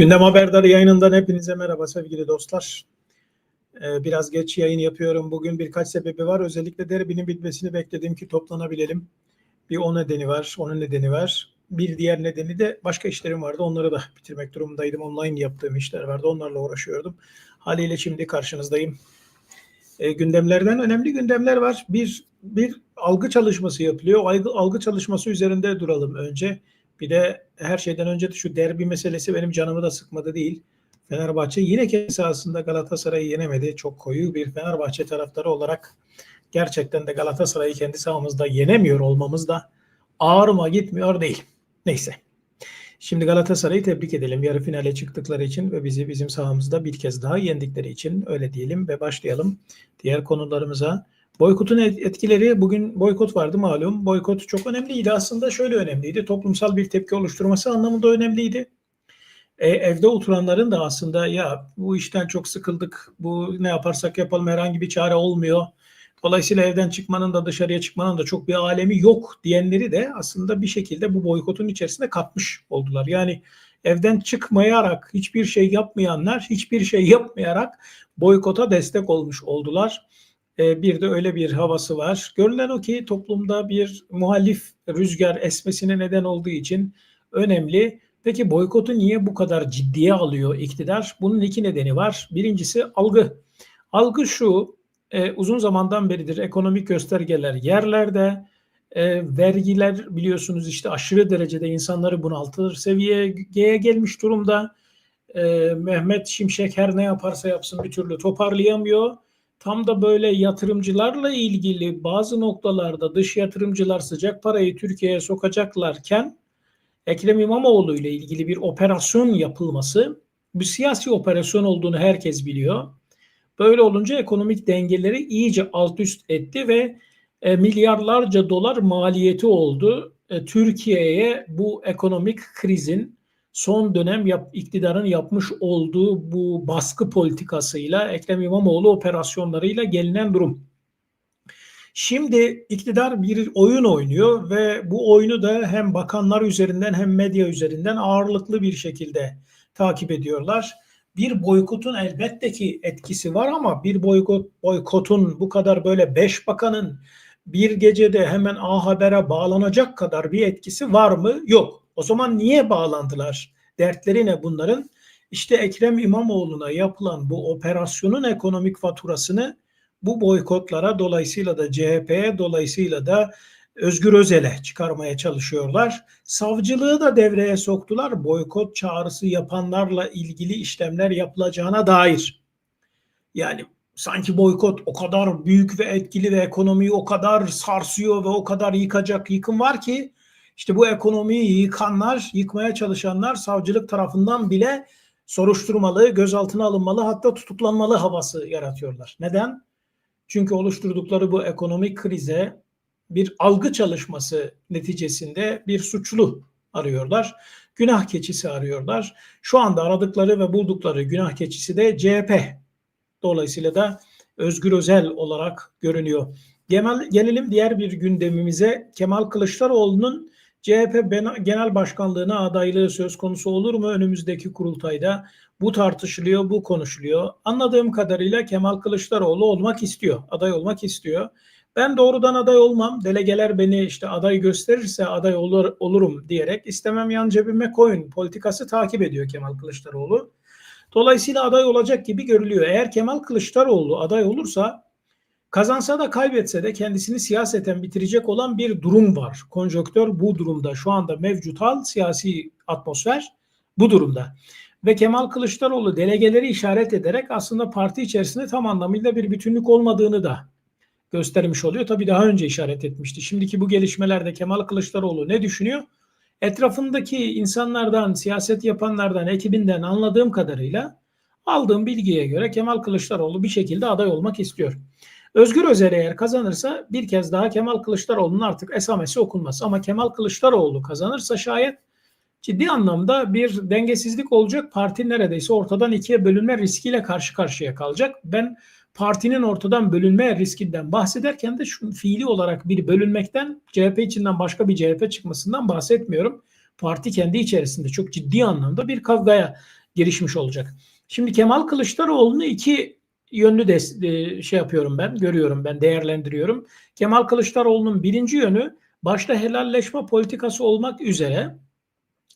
Gündem Haberdarı yayınından hepinize merhaba sevgili dostlar. Ee, biraz geç yayın yapıyorum. Bugün birkaç sebebi var. Özellikle derbinin bitmesini bekledim ki toplanabilelim. Bir o nedeni var, onun nedeni var. Bir diğer nedeni de başka işlerim vardı. Onları da bitirmek durumundaydım. Online yaptığım işler vardı. Onlarla uğraşıyordum. Haliyle şimdi karşınızdayım. E, gündemlerden önemli gündemler var. Bir bir algı çalışması yapılıyor. Algı, algı çalışması üzerinde duralım önce. Bir de her şeyden önce de şu derbi meselesi benim canımı da sıkmadı değil. Fenerbahçe yine kendi sahasında Galatasaray'ı yenemedi. Çok koyu bir Fenerbahçe taraftarı olarak gerçekten de Galatasaray'ı kendi sahamızda yenemiyor olmamız da ağrıma gitmiyor değil. Neyse. Şimdi Galatasaray'ı tebrik edelim yarı finale çıktıkları için ve bizi bizim sahamızda bir kez daha yendikleri için öyle diyelim ve başlayalım diğer konularımıza. Boykotun etkileri bugün boykot vardı malum. Boykot çok önemliydi aslında şöyle önemliydi. Toplumsal bir tepki oluşturması anlamında önemliydi. E, evde oturanların da aslında ya bu işten çok sıkıldık. Bu ne yaparsak yapalım herhangi bir çare olmuyor. Dolayısıyla evden çıkmanın da dışarıya çıkmanın da çok bir alemi yok diyenleri de aslında bir şekilde bu boykotun içerisinde katmış oldular. Yani evden çıkmayarak hiçbir şey yapmayanlar hiçbir şey yapmayarak boykota destek olmuş oldular. Ee, bir de öyle bir havası var. Görülen o ki toplumda bir muhalif rüzgar esmesine neden olduğu için önemli. Peki boykotu niye bu kadar ciddiye alıyor iktidar? Bunun iki nedeni var. Birincisi algı. Algı şu, e, uzun zamandan beridir ekonomik göstergeler yerlerde, e, vergiler biliyorsunuz işte aşırı derecede insanları bunaltır seviyeye gelmiş durumda. E, Mehmet Şimşek her ne yaparsa yapsın bir türlü toparlayamıyor tam da böyle yatırımcılarla ilgili bazı noktalarda dış yatırımcılar sıcak parayı Türkiye'ye sokacaklarken Ekrem İmamoğlu ile ilgili bir operasyon yapılması bir siyasi operasyon olduğunu herkes biliyor. Böyle olunca ekonomik dengeleri iyice alt üst etti ve e, milyarlarca dolar maliyeti oldu. E, Türkiye'ye bu ekonomik krizin son dönem yap, iktidarın yapmış olduğu bu baskı politikasıyla Ekrem İmamoğlu operasyonlarıyla gelinen durum. Şimdi iktidar bir oyun oynuyor ve bu oyunu da hem bakanlar üzerinden hem medya üzerinden ağırlıklı bir şekilde takip ediyorlar. Bir boykotun elbette ki etkisi var ama bir boykot boykotun bu kadar böyle beş bakanın bir gecede hemen A Haber'e bağlanacak kadar bir etkisi var mı? Yok. O zaman niye bağlandılar? Dertleri ne bunların? İşte Ekrem İmamoğlu'na yapılan bu operasyonun ekonomik faturasını bu boykotlara dolayısıyla da CHP'ye dolayısıyla da Özgür Özel'e çıkarmaya çalışıyorlar. Savcılığı da devreye soktular. Boykot çağrısı yapanlarla ilgili işlemler yapılacağına dair. Yani sanki boykot o kadar büyük ve etkili ve ekonomiyi o kadar sarsıyor ve o kadar yıkacak yıkım var ki işte bu ekonomiyi yıkanlar, yıkmaya çalışanlar savcılık tarafından bile soruşturmalı, gözaltına alınmalı hatta tutuklanmalı havası yaratıyorlar. Neden? Çünkü oluşturdukları bu ekonomik krize bir algı çalışması neticesinde bir suçlu arıyorlar. Günah keçisi arıyorlar. Şu anda aradıkları ve buldukları günah keçisi de CHP. Dolayısıyla da Özgür Özel olarak görünüyor. Gelelim diğer bir gündemimize. Kemal Kılıçdaroğlu'nun CHP Genel Başkanlığına adaylığı söz konusu olur mu önümüzdeki kurultayda? Bu tartışılıyor, bu konuşuluyor. Anladığım kadarıyla Kemal Kılıçdaroğlu olmak istiyor, aday olmak istiyor. Ben doğrudan aday olmam. Delegeler beni işte aday gösterirse aday olur, olurum diyerek istemem yan cebime koyun politikası takip ediyor Kemal Kılıçdaroğlu. Dolayısıyla aday olacak gibi görülüyor. Eğer Kemal Kılıçdaroğlu aday olursa Kazansa da kaybetse de kendisini siyaseten bitirecek olan bir durum var. Konjöktör bu durumda. Şu anda mevcut hal siyasi atmosfer bu durumda. Ve Kemal Kılıçdaroğlu delegeleri işaret ederek aslında parti içerisinde tam anlamıyla bir bütünlük olmadığını da göstermiş oluyor. Tabii daha önce işaret etmişti. Şimdiki bu gelişmelerde Kemal Kılıçdaroğlu ne düşünüyor? Etrafındaki insanlardan, siyaset yapanlardan, ekibinden anladığım kadarıyla aldığım bilgiye göre Kemal Kılıçdaroğlu bir şekilde aday olmak istiyor. Özgür Özel eğer kazanırsa bir kez daha Kemal Kılıçdaroğlu'nun artık esamesi okunmaz. Ama Kemal Kılıçdaroğlu kazanırsa şayet ciddi anlamda bir dengesizlik olacak. Parti neredeyse ortadan ikiye bölünme riskiyle karşı karşıya kalacak. Ben partinin ortadan bölünme riskinden bahsederken de şu fiili olarak bir bölünmekten CHP içinden başka bir CHP çıkmasından bahsetmiyorum. Parti kendi içerisinde çok ciddi anlamda bir kavgaya girişmiş olacak. Şimdi Kemal Kılıçdaroğlu'nu iki yönlü de e, şey yapıyorum ben, görüyorum ben, değerlendiriyorum. Kemal Kılıçdaroğlu'nun birinci yönü başta helalleşme politikası olmak üzere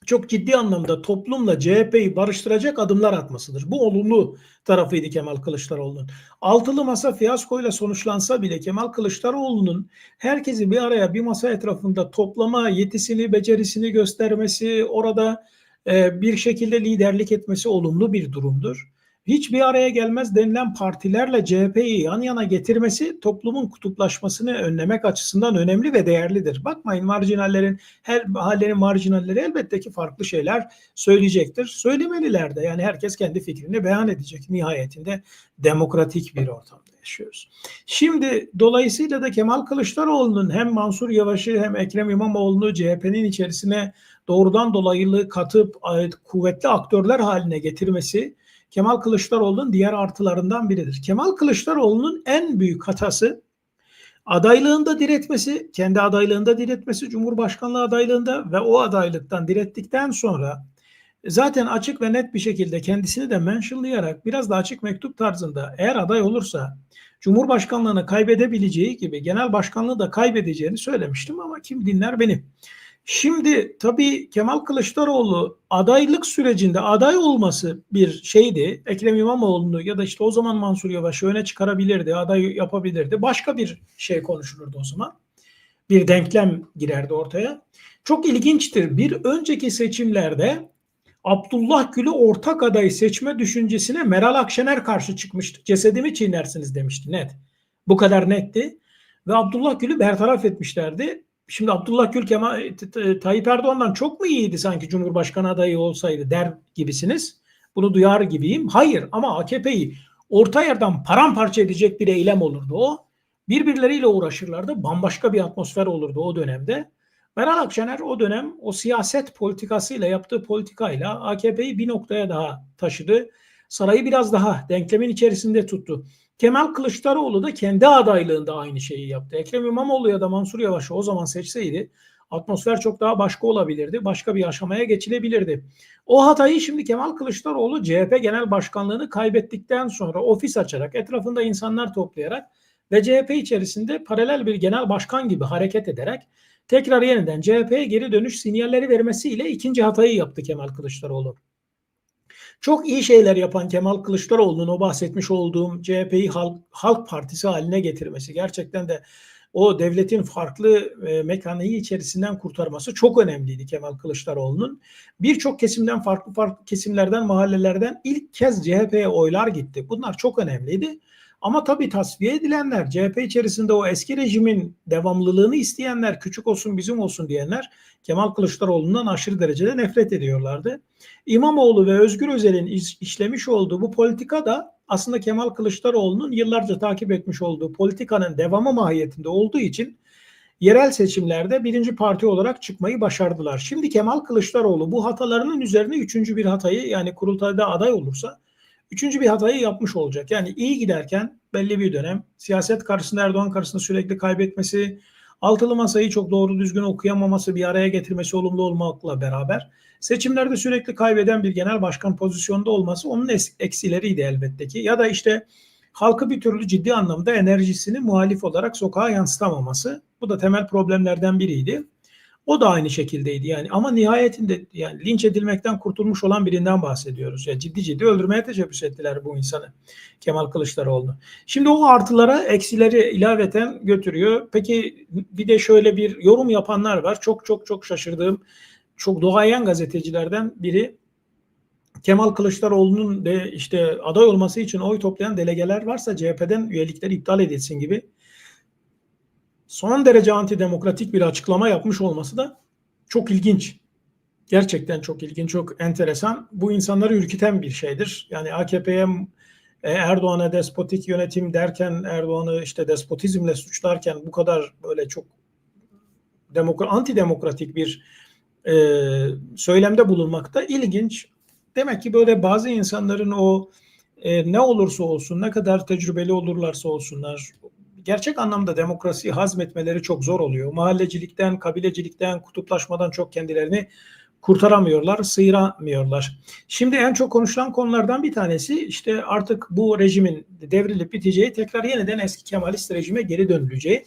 çok ciddi anlamda toplumla CHP'yi barıştıracak adımlar atmasıdır. Bu olumlu tarafıydı Kemal Kılıçdaroğlu'nun. Altılı masa fiyaskoyla sonuçlansa bile Kemal Kılıçdaroğlu'nun herkesi bir araya bir masa etrafında toplama yetisini, becerisini göstermesi, orada e, bir şekilde liderlik etmesi olumlu bir durumdur hiçbir araya gelmez denilen partilerle CHP'yi yan yana getirmesi toplumun kutuplaşmasını önlemek açısından önemli ve değerlidir. Bakmayın marjinallerin her mahallenin marjinalleri elbette ki farklı şeyler söyleyecektir. Söylemeliler de yani herkes kendi fikrini beyan edecek. Nihayetinde demokratik bir ortamda yaşıyoruz. Şimdi dolayısıyla da Kemal Kılıçdaroğlu'nun hem Mansur Yavaş'ı hem Ekrem İmamoğlu'nu CHP'nin içerisine doğrudan dolaylı katıp kuvvetli aktörler haline getirmesi Kemal Kılıçdaroğlu'nun diğer artılarından biridir. Kemal Kılıçdaroğlu'nun en büyük hatası adaylığında diretmesi, kendi adaylığında diretmesi, Cumhurbaşkanlığı adaylığında ve o adaylıktan direttikten sonra zaten açık ve net bir şekilde kendisini de mentionlayarak biraz da açık mektup tarzında eğer aday olursa Cumhurbaşkanlığını kaybedebileceği gibi genel başkanlığı da kaybedeceğini söylemiştim ama kim dinler benim. Şimdi tabii Kemal Kılıçdaroğlu adaylık sürecinde aday olması bir şeydi. Ekrem İmamoğlu'nu ya da işte o zaman Mansur Yavaş'ı öne çıkarabilirdi, aday yapabilirdi. Başka bir şey konuşulurdu o zaman. Bir denklem girerdi ortaya. Çok ilginçtir. Bir önceki seçimlerde Abdullah Gül'ü ortak aday seçme düşüncesine Meral Akşener karşı çıkmıştı. Cesedimi çiğnersiniz demişti net. Bu kadar netti. Ve Abdullah Gül'ü bertaraf etmişlerdi. Şimdi Abdullah Gül Kemal Tayyip Erdoğan'dan çok mu iyiydi sanki Cumhurbaşkanı adayı olsaydı der gibisiniz. Bunu duyar gibiyim. Hayır ama AKP'yi orta yerden paramparça edecek bir eylem olurdu o. Birbirleriyle uğraşırlardı. Bambaşka bir atmosfer olurdu o dönemde. Meral Akşener o dönem o siyaset politikasıyla yaptığı politikayla AKP'yi bir noktaya daha taşıdı. Sarayı biraz daha denklemin içerisinde tuttu. Kemal Kılıçdaroğlu da kendi adaylığında aynı şeyi yaptı. Ekrem İmamoğlu ya da Mansur Yavaş'ı o zaman seçseydi atmosfer çok daha başka olabilirdi. Başka bir aşamaya geçilebilirdi. O hatayı şimdi Kemal Kılıçdaroğlu CHP Genel Başkanlığını kaybettikten sonra ofis açarak etrafında insanlar toplayarak ve CHP içerisinde paralel bir genel başkan gibi hareket ederek tekrar yeniden CHP'ye geri dönüş sinyalleri vermesiyle ikinci hatayı yaptı Kemal Kılıçdaroğlu. Çok iyi şeyler yapan Kemal Kılıçdaroğlu'nun o bahsetmiş olduğum CHP'yi Halk, Halk Partisi haline getirmesi gerçekten de o devletin farklı e, mekaniği içerisinden kurtarması çok önemliydi Kemal Kılıçdaroğlu'nun. Birçok kesimden farklı farklı kesimlerden mahallelerden ilk kez CHP'ye oylar gitti. Bunlar çok önemliydi. Ama tabii tasfiye edilenler, CHP içerisinde o eski rejimin devamlılığını isteyenler, küçük olsun bizim olsun diyenler Kemal Kılıçdaroğlu'ndan aşırı derecede nefret ediyorlardı. İmamoğlu ve Özgür Özel'in işlemiş olduğu bu politika da aslında Kemal Kılıçdaroğlu'nun yıllarca takip etmiş olduğu politikanın devamı mahiyetinde olduğu için yerel seçimlerde birinci parti olarak çıkmayı başardılar. Şimdi Kemal Kılıçdaroğlu bu hatalarının üzerine üçüncü bir hatayı yani kurultayda aday olursa Üçüncü bir hatayı yapmış olacak. Yani iyi giderken belli bir dönem siyaset karşısında Erdoğan karşısında sürekli kaybetmesi, altılı masayı çok doğru düzgün okuyamaması, bir araya getirmesi olumlu olmakla beraber seçimlerde sürekli kaybeden bir genel başkan pozisyonda olması onun eksileriydi elbette ki. Ya da işte halkı bir türlü ciddi anlamda enerjisini muhalif olarak sokağa yansıtamaması. Bu da temel problemlerden biriydi. O da aynı şekildeydi yani ama nihayetinde yani linç edilmekten kurtulmuş olan birinden bahsediyoruz. Yani ciddi ciddi öldürmeye teşebbüs ettiler bu insanı Kemal Kılıçdaroğlu. Şimdi o artılara eksileri ilaveten götürüyor. Peki bir de şöyle bir yorum yapanlar var. Çok çok çok şaşırdığım çok doğayan gazetecilerden biri Kemal Kılıçdaroğlu'nun de işte aday olması için oy toplayan delegeler varsa CHP'den üyelikleri iptal edilsin gibi son derece antidemokratik bir açıklama yapmış olması da çok ilginç. Gerçekten çok ilginç, çok enteresan. Bu insanları ürküten bir şeydir. Yani AKP'ye e, Erdoğan'a despotik yönetim derken Erdoğan'ı işte despotizmle suçlarken bu kadar böyle çok demokra antidemokratik bir e, söylemde bulunmakta ilginç. Demek ki böyle bazı insanların o e, ne olursa olsun, ne kadar tecrübeli olurlarsa olsunlar, gerçek anlamda demokrasiyi hazmetmeleri çok zor oluyor. Mahallecilikten, kabilecilikten, kutuplaşmadan çok kendilerini kurtaramıyorlar, sıyıramıyorlar. Şimdi en çok konuşulan konulardan bir tanesi işte artık bu rejimin devrilip biteceği, tekrar yeniden eski Kemalist rejime geri dönüleceği.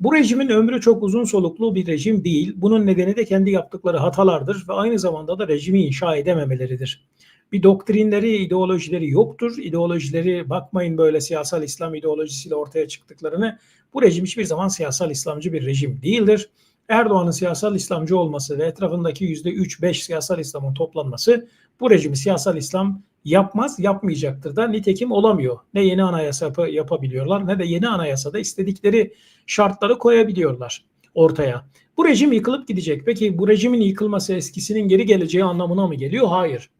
Bu rejimin ömrü çok uzun soluklu bir rejim değil. Bunun nedeni de kendi yaptıkları hatalardır ve aynı zamanda da rejimi inşa edememeleridir. Bir doktrinleri, ideolojileri yoktur. İdeolojileri bakmayın böyle siyasal İslam ideolojisiyle ortaya çıktıklarını. Bu rejim hiçbir zaman siyasal İslamcı bir rejim değildir. Erdoğan'ın siyasal İslamcı olması ve etrafındaki yüzde üç-beş siyasal İslam'ın toplanması bu rejimi siyasal İslam yapmaz, yapmayacaktır da nitekim olamıyor. Ne yeni anayasa yap- yapabiliyorlar ne de yeni anayasada istedikleri şartları koyabiliyorlar ortaya. Bu rejim yıkılıp gidecek. Peki bu rejimin yıkılması eskisinin geri geleceği anlamına mı geliyor? Hayır.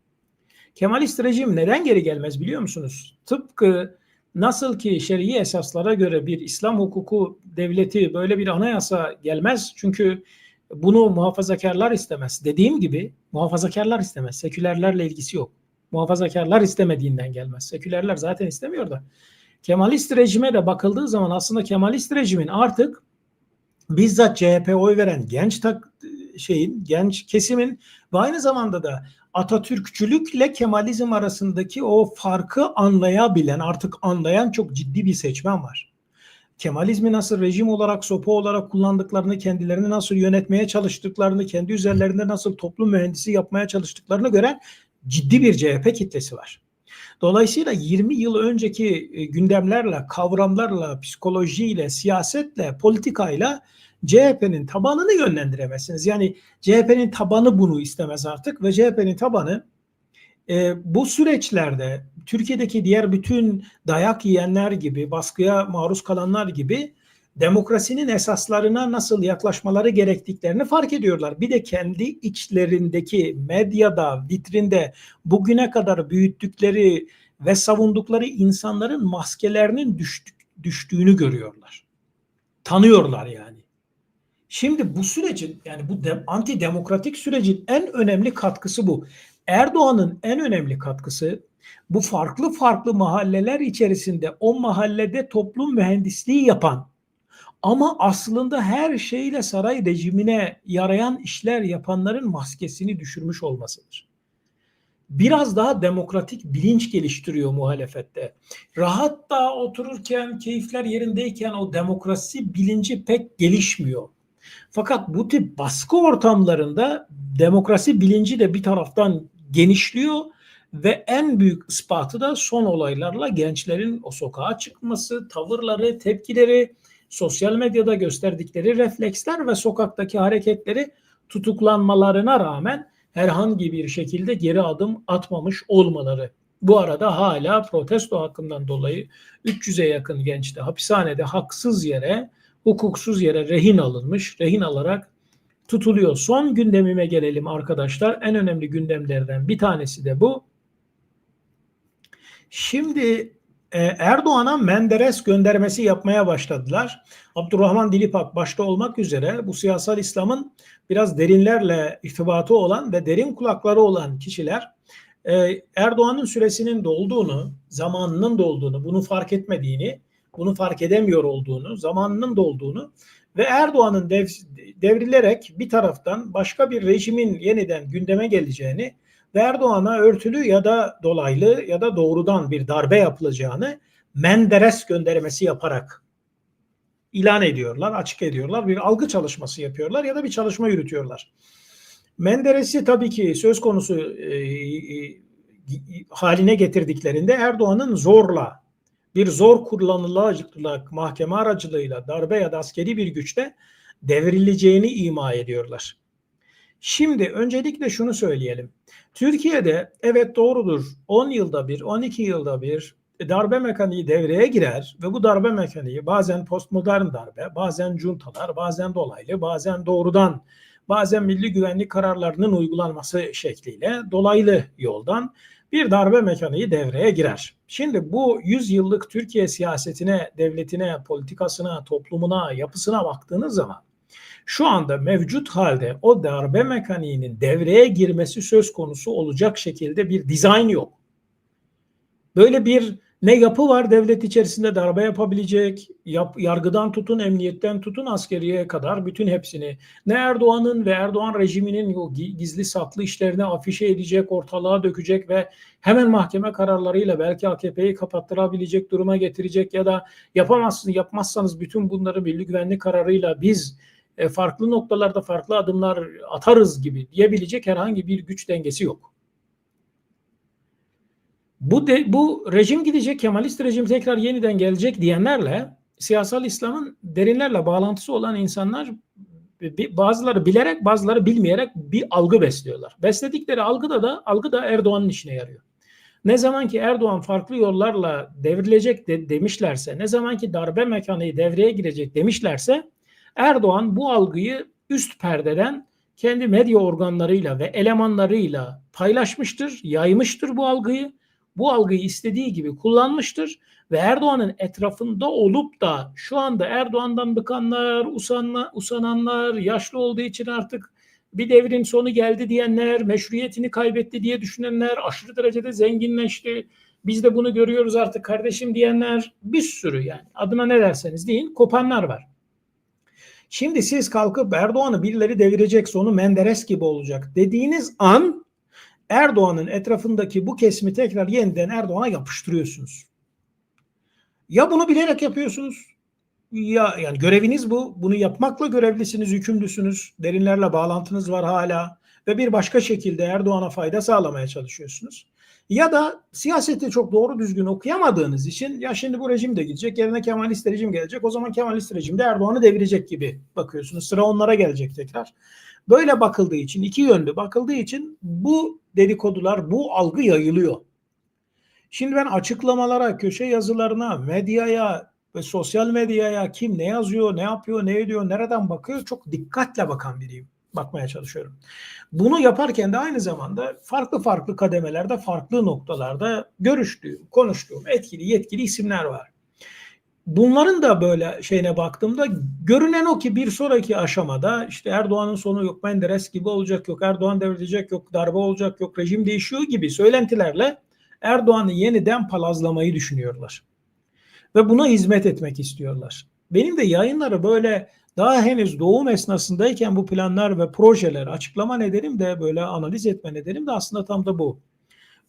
Kemalist rejim neden geri gelmez biliyor musunuz? Tıpkı nasıl ki şer'i esaslara göre bir İslam hukuku devleti böyle bir anayasa gelmez. Çünkü bunu muhafazakarlar istemez. Dediğim gibi muhafazakarlar istemez. Sekülerlerle ilgisi yok. Muhafazakarlar istemediğinden gelmez. Sekülerler zaten istemiyor da. Kemalist rejime de bakıldığı zaman aslında Kemalist rejimin artık bizzat CHP oy veren genç tak şeyin, genç kesimin ve aynı zamanda da Atatürkçülükle Kemalizm arasındaki o farkı anlayabilen, artık anlayan çok ciddi bir seçmen var. Kemalizmi nasıl rejim olarak, sopa olarak kullandıklarını, kendilerini nasıl yönetmeye çalıştıklarını, kendi üzerlerinde nasıl toplum mühendisi yapmaya çalıştıklarını gören ciddi bir CHP kitlesi var. Dolayısıyla 20 yıl önceki e, gündemlerle, kavramlarla, psikolojiyle, siyasetle, politikayla CHP'nin tabanını yönlendiremezsiniz. Yani CHP'nin tabanı bunu istemez artık ve CHP'nin tabanı e, bu süreçlerde Türkiye'deki diğer bütün dayak yiyenler gibi, baskıya maruz kalanlar gibi demokrasinin esaslarına nasıl yaklaşmaları gerektiklerini fark ediyorlar. Bir de kendi içlerindeki medyada, vitrinde bugüne kadar büyüttükleri ve savundukları insanların maskelerinin düştük, düştüğünü görüyorlar. Tanıyorlar yani. Şimdi bu sürecin yani bu de, anti demokratik sürecin en önemli katkısı bu. Erdoğan'ın en önemli katkısı bu farklı farklı mahalleler içerisinde o mahallede toplum mühendisliği yapan ama aslında her şeyle saray rejimine yarayan işler yapanların maskesini düşürmüş olmasıdır. Biraz daha demokratik bilinç geliştiriyor muhalefette. Rahat da otururken, keyifler yerindeyken o demokrasi bilinci pek gelişmiyor. Fakat bu tip baskı ortamlarında demokrasi bilinci de bir taraftan genişliyor ve en büyük ispatı da son olaylarla gençlerin o sokağa çıkması, tavırları, tepkileri, sosyal medyada gösterdikleri refleksler ve sokaktaki hareketleri tutuklanmalarına rağmen herhangi bir şekilde geri adım atmamış olmaları. Bu arada hala protesto hakkından dolayı 300'e yakın genç de hapishanede haksız yere, hukuksuz yere rehin alınmış, rehin alarak tutuluyor. Son gündemime gelelim arkadaşlar. En önemli gündemlerden bir tanesi de bu. Şimdi e, Erdoğan'a Menderes göndermesi yapmaya başladılar. Abdurrahman Dilipak başta olmak üzere bu siyasal İslam'ın biraz derinlerle irtibatı olan ve derin kulakları olan kişiler e, Erdoğan'ın süresinin dolduğunu, zamanının dolduğunu, bunu fark etmediğini, bunu fark edemiyor olduğunu, zamanının dolduğunu ve Erdoğan'ın dev, devrilerek bir taraftan başka bir rejimin yeniden gündeme geleceğini ve Erdoğan'a örtülü ya da dolaylı ya da doğrudan bir darbe yapılacağını Menderes göndermesi yaparak ilan ediyorlar, açık ediyorlar. Bir algı çalışması yapıyorlar ya da bir çalışma yürütüyorlar. Menderes'i tabii ki söz konusu e, e, haline getirdiklerinde Erdoğan'ın zorla bir zor kullanılacak mahkeme aracılığıyla darbe ya da askeri bir güçte devrileceğini ima ediyorlar. Şimdi öncelikle şunu söyleyelim. Türkiye'de evet doğrudur 10 yılda bir, 12 yılda bir darbe mekaniği devreye girer ve bu darbe mekaniği bazen postmodern darbe, bazen cuntalar, bazen dolaylı, bazen doğrudan, bazen milli güvenlik kararlarının uygulanması şekliyle dolaylı yoldan bir darbe mekaniği devreye girer. Şimdi bu 100 yıllık Türkiye siyasetine, devletine, politikasına, toplumuna, yapısına baktığınız zaman şu anda mevcut halde o darbe mekaniğinin devreye girmesi söz konusu olacak şekilde bir dizayn yok. Böyle bir Ne yapı var devlet içerisinde darbe yapabilecek, yap, yargıdan tutun, emniyetten tutun, askeriye kadar bütün hepsini. Ne Erdoğan'ın ve Erdoğan rejiminin o gizli saklı işlerini afişe edecek, ortalığa dökecek ve hemen mahkeme kararlarıyla belki AKP'yi kapattırabilecek duruma getirecek ya da yapamazsınız, yapmazsanız bütün bunları milli güvenlik kararıyla biz e, farklı noktalarda farklı adımlar atarız gibi diyebilecek herhangi bir güç dengesi yok. Bu de, bu rejim gidecek, Kemalist rejim tekrar yeniden gelecek diyenlerle siyasal İslam'ın derinlerle bağlantısı olan insanlar bazıları bilerek bazıları bilmeyerek bir algı besliyorlar. Besledikleri algıda da algı da Erdoğan'ın işine yarıyor. Ne zaman ki Erdoğan farklı yollarla devrilecek de, demişlerse, ne zaman ki darbe mekaniği devreye girecek demişlerse Erdoğan bu algıyı üst perdeden kendi medya organlarıyla ve elemanlarıyla paylaşmıştır, yaymıştır bu algıyı. Bu algıyı istediği gibi kullanmıştır ve Erdoğan'ın etrafında olup da şu anda Erdoğan'dan bıkanlar, usanma, usananlar, yaşlı olduğu için artık bir devrin sonu geldi diyenler, meşruiyetini kaybetti diye düşünenler, aşırı derecede zenginleşti. Biz de bunu görüyoruz artık kardeşim diyenler bir sürü yani adına ne derseniz deyin kopanlar var. Şimdi siz kalkıp Erdoğan'ı birileri devirecek sonu Menderes gibi olacak dediğiniz an Erdoğan'ın etrafındaki bu kesimi tekrar yeniden Erdoğan'a yapıştırıyorsunuz. Ya bunu bilerek yapıyorsunuz ya yani göreviniz bu. Bunu yapmakla görevlisiniz, yükümlüsünüz. Derinlerle bağlantınız var hala ve bir başka şekilde Erdoğan'a fayda sağlamaya çalışıyorsunuz. Ya da siyaseti çok doğru düzgün okuyamadığınız için ya şimdi bu rejim de gidecek yerine Kemalist rejim gelecek o zaman Kemalist rejim de Erdoğan'ı devirecek gibi bakıyorsunuz. Sıra onlara gelecek tekrar. Böyle bakıldığı için iki yönlü bakıldığı için bu dedikodular bu algı yayılıyor. Şimdi ben açıklamalara, köşe yazılarına, medyaya ve sosyal medyaya kim ne yazıyor, ne yapıyor, ne ediyor, nereden bakıyor çok dikkatle bakan biriyim bakmaya çalışıyorum. Bunu yaparken de aynı zamanda farklı farklı kademelerde, farklı noktalarda görüştüğüm, konuştuğum etkili, yetkili isimler var. Bunların da böyle şeyine baktığımda görünen o ki bir sonraki aşamada işte Erdoğan'ın sonu yok Menderes gibi olacak yok Erdoğan devrilecek yok darbe olacak yok rejim değişiyor gibi söylentilerle Erdoğan'ı yeniden palazlamayı düşünüyorlar. Ve buna hizmet etmek istiyorlar. Benim de yayınları böyle daha henüz doğum esnasındayken bu planlar ve projeler açıklama nedenim de böyle analiz etme nedenim de aslında tam da bu.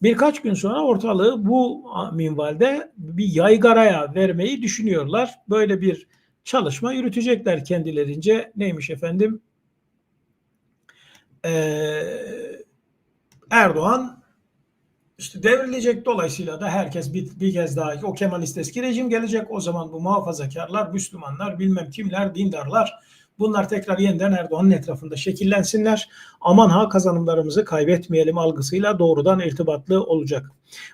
Birkaç gün sonra ortalığı bu minvalde bir yaygaraya vermeyi düşünüyorlar. Böyle bir çalışma yürütecekler kendilerince. Neymiş efendim? Ee, Erdoğan işte devrilecek dolayısıyla da herkes bir, bir kez daha o Kemalist eski rejim gelecek. O zaman bu muhafazakarlar, Müslümanlar, bilmem kimler, dindarlar bunlar tekrar yeniden Erdoğan'ın etrafında şekillensinler. Aman ha kazanımlarımızı kaybetmeyelim algısıyla doğrudan irtibatlı olacak.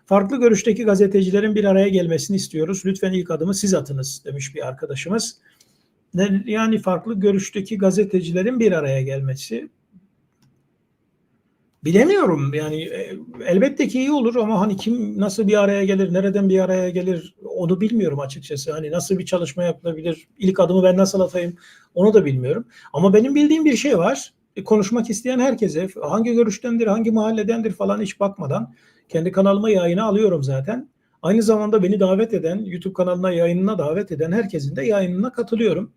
Farklı görüşteki gazetecilerin bir araya gelmesini istiyoruz. Lütfen ilk adımı siz atınız demiş bir arkadaşımız. Yani farklı görüşteki gazetecilerin bir araya gelmesi Bilemiyorum yani e, elbette ki iyi olur ama hani kim nasıl bir araya gelir, nereden bir araya gelir onu bilmiyorum açıkçası. Hani nasıl bir çalışma yapılabilir, ilk adımı ben nasıl atayım onu da bilmiyorum. Ama benim bildiğim bir şey var. E, konuşmak isteyen herkese hangi görüştendir, hangi mahalledendir falan hiç bakmadan kendi kanalıma yayına alıyorum zaten. Aynı zamanda beni davet eden, YouTube kanalına yayınına davet eden herkesin de yayınına katılıyorum.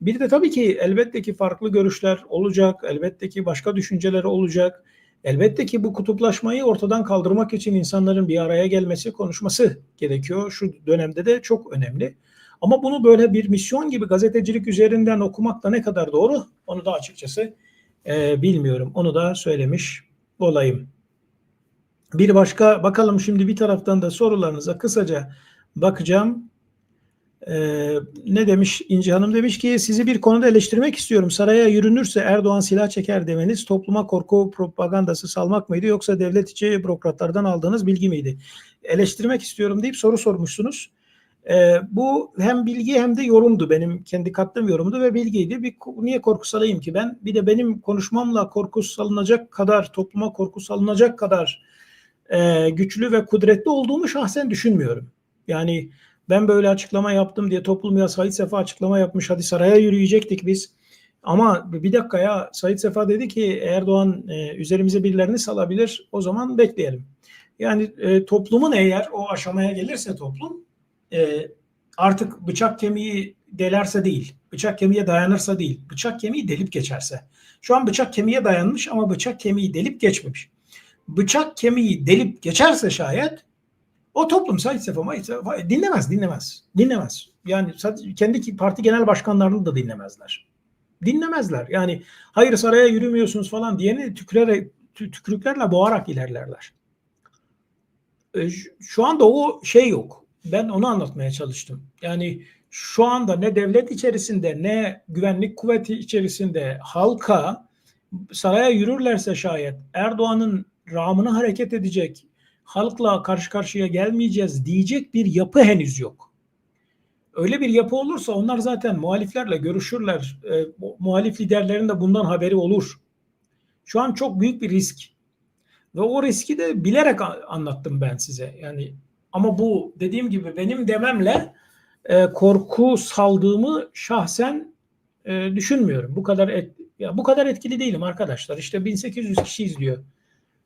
Bir de tabii ki elbette ki farklı görüşler olacak, elbette ki başka düşünceler olacak Elbette ki bu kutuplaşmayı ortadan kaldırmak için insanların bir araya gelmesi, konuşması gerekiyor. Şu dönemde de çok önemli. Ama bunu böyle bir misyon gibi gazetecilik üzerinden okumak da ne kadar doğru onu da açıkçası e, bilmiyorum. Onu da söylemiş olayım. Bir başka bakalım şimdi bir taraftan da sorularınıza kısaca bakacağım. Ee, ne demiş İnci Hanım demiş ki sizi bir konuda eleştirmek istiyorum. Saraya yürünürse Erdoğan silah çeker demeniz topluma korku propagandası salmak mıydı yoksa devlet içi bürokratlardan aldığınız bilgi miydi? Eleştirmek istiyorum deyip soru sormuşsunuz. Ee, bu hem bilgi hem de yorumdu benim kendi kattığım yorumdu ve bilgiydi. Bir, niye korku salayım ki ben? Bir de benim konuşmamla korku salınacak kadar topluma korku salınacak kadar e, güçlü ve kudretli olduğumu şahsen düşünmüyorum. Yani ben böyle açıklama yaptım diye toplum ya Said Sefa açıklama yapmış hadi saraya yürüyecektik biz. Ama bir dakika ya Said Sefa dedi ki Erdoğan e, üzerimize birilerini salabilir o zaman bekleyelim. Yani e, toplumun eğer o aşamaya gelirse toplum e, artık bıçak kemiği delerse değil, bıçak kemiğe dayanırsa değil, bıçak kemiği delip geçerse. Şu an bıçak kemiğe dayanmış ama bıçak kemiği delip geçmemiş. Bıçak kemiği delip geçerse şayet o toplum Said Sefa dinlemez, dinlemez, dinlemez. Yani kendi parti genel başkanlarını da dinlemezler. Dinlemezler. Yani hayır saraya yürümüyorsunuz falan diyeni tükrere, tükürüklerle boğarak ilerlerler. E, şu anda o şey yok. Ben onu anlatmaya çalıştım. Yani şu anda ne devlet içerisinde ne güvenlik kuvveti içerisinde halka saraya yürürlerse şayet Erdoğan'ın ramını hareket edecek, halkla karşı karşıya gelmeyeceğiz diyecek bir yapı henüz yok. Öyle bir yapı olursa onlar zaten muhaliflerle görüşürler. E, muhalif liderlerin de bundan haberi olur. Şu an çok büyük bir risk. Ve o riski de bilerek anlattım ben size. Yani ama bu dediğim gibi benim dememle e, korku saldığımı şahsen e, düşünmüyorum. Bu kadar et, ya bu kadar etkili değilim arkadaşlar. İşte 1800 kişi izliyor.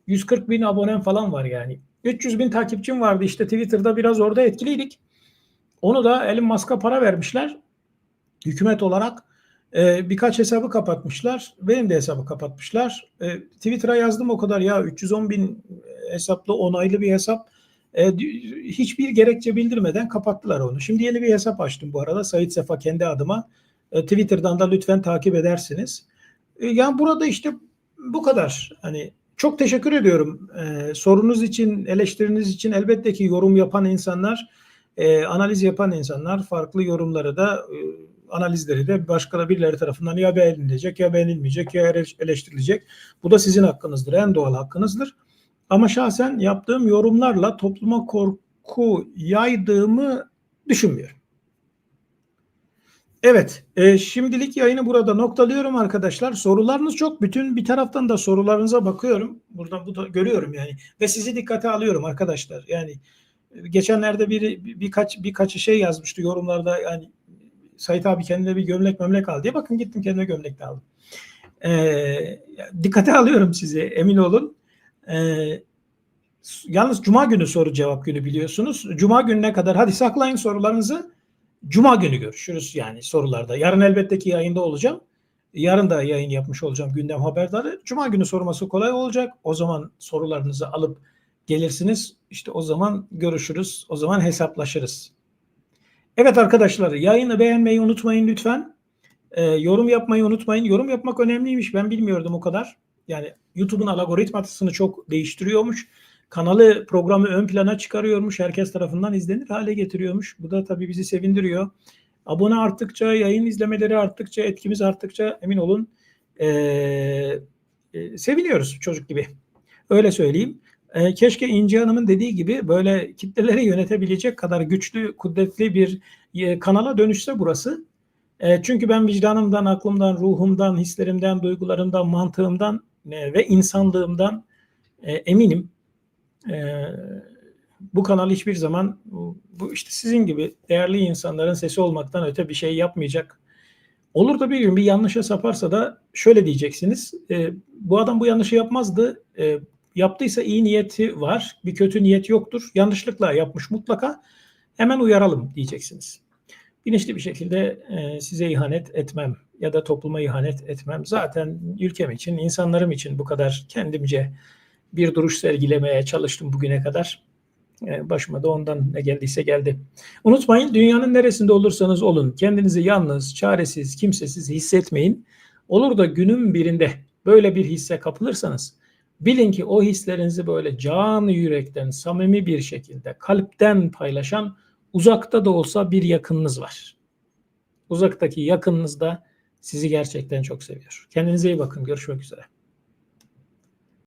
140 bin abonem falan var yani. 300 bin takipçim vardı işte Twitter'da biraz orada etkiliydik. Onu da Elon Musk'a para vermişler. Hükümet olarak e, birkaç hesabı kapatmışlar. Benim de hesabı kapatmışlar. E, Twitter'a yazdım o kadar ya 310 bin hesaplı onaylı bir hesap. E, hiçbir gerekçe bildirmeden kapattılar onu. Şimdi yeni bir hesap açtım bu arada. Sayit Sefa kendi adıma. E, Twitter'dan da lütfen takip edersiniz. E, yani burada işte bu kadar. Hani çok teşekkür ediyorum. E, sorunuz için, eleştiriniz için elbette ki yorum yapan insanlar, e, analiz yapan insanlar farklı yorumları da e, analizleri de başka birileri tarafından ya beğenilecek ya beğenilmeyecek ya eleştirilecek. Bu da sizin hakkınızdır. En doğal hakkınızdır. Ama şahsen yaptığım yorumlarla topluma korku yaydığımı düşünmüyorum. Evet, e, şimdilik yayını burada noktalıyorum arkadaşlar. Sorularınız çok. Bütün bir taraftan da sorularınıza bakıyorum. Buradan bu da görüyorum yani ve sizi dikkate alıyorum arkadaşlar. Yani e, geçenlerde biri birkaç birkaç şey yazmıştı yorumlarda yani Sait abi kendine bir gömlek memlek al diye. Bakın gittim kendime gömlek de aldım. E, dikkate alıyorum sizi emin olun. E, yalnız Cuma günü soru cevap günü biliyorsunuz. Cuma gününe kadar hadi saklayın sorularınızı. Cuma günü görüşürüz yani sorularda. Yarın elbette ki yayında olacağım. Yarın da yayın yapmış olacağım gündem haberdarı. Cuma günü sorması kolay olacak. O zaman sorularınızı alıp gelirsiniz. İşte o zaman görüşürüz. O zaman hesaplaşırız. Evet arkadaşlar yayını beğenmeyi unutmayın lütfen. Ee, yorum yapmayı unutmayın. Yorum yapmak önemliymiş. Ben bilmiyordum o kadar. Yani YouTube'un algoritmasını çok değiştiriyormuş kanalı programı ön plana çıkarıyormuş. Herkes tarafından izlenir hale getiriyormuş. Bu da tabii bizi sevindiriyor. Abone arttıkça, yayın izlemeleri arttıkça, etkimiz arttıkça emin olun ee, e, seviniyoruz çocuk gibi. Öyle söyleyeyim. E, keşke İnci Hanım'ın dediği gibi böyle kitleleri yönetebilecek kadar güçlü, kudretli bir e, kanala dönüşse burası. E, çünkü ben vicdanımdan, aklımdan, ruhumdan, hislerimden, duygularımdan, mantığımdan e, ve insanlığımdan e, eminim e, bu kanal hiçbir zaman bu işte sizin gibi değerli insanların sesi olmaktan öte bir şey yapmayacak. Olur da bir gün bir yanlışa saparsa da şöyle diyeceksiniz. E, bu adam bu yanlışı yapmazdı. E, yaptıysa iyi niyeti var. Bir kötü niyet yoktur. Yanlışlıkla yapmış mutlaka. Hemen uyaralım diyeceksiniz. Bilinçli bir şekilde e, size ihanet etmem ya da topluma ihanet etmem. Zaten ülkem için, insanlarım için bu kadar kendimce bir duruş sergilemeye çalıştım bugüne kadar. E, başıma da ondan ne geldiyse geldi. Unutmayın dünyanın neresinde olursanız olun kendinizi yalnız, çaresiz, kimsesiz hissetmeyin. Olur da günün birinde böyle bir hisse kapılırsanız bilin ki o hislerinizi böyle canı yürekten, samimi bir şekilde kalpten paylaşan uzakta da olsa bir yakınınız var. Uzaktaki yakınınız da sizi gerçekten çok seviyor. Kendinize iyi bakın. Görüşmek üzere.